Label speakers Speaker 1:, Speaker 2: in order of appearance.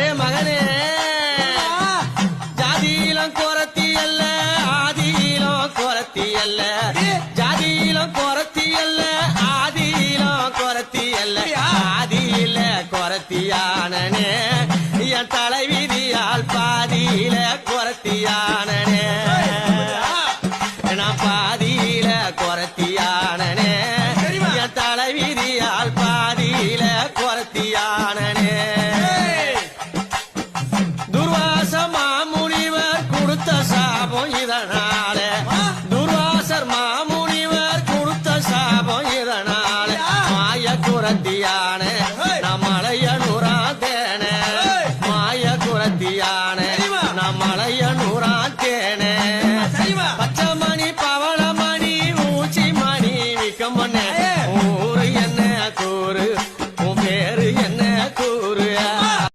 Speaker 1: Array மகனே. ஜாதியிலும் கோரத்தி அல்ல ஆதியிலும் கோரத்தி அல்ல. ஜாதியிலும் கோரத்தி அல்ல ஆதியிலும் கோரத்தி அல்ல. ஆதியில கோரத்தியானனே. என் தலைவிதியால் பாதியில கோரத்தியானனே. நான் சாபம் இதனால. துர்வாசர் மாமுனிவர் கொடுத்த சாபம் இதனால. மாய குரத்தியான நம்மளைய நூறாந்தேன மாய குரத்தியான நம்மளைய நூறாந்தேன பச்சை மணி பவள மணி ஊச்சி மணி விற்கும் பண்ண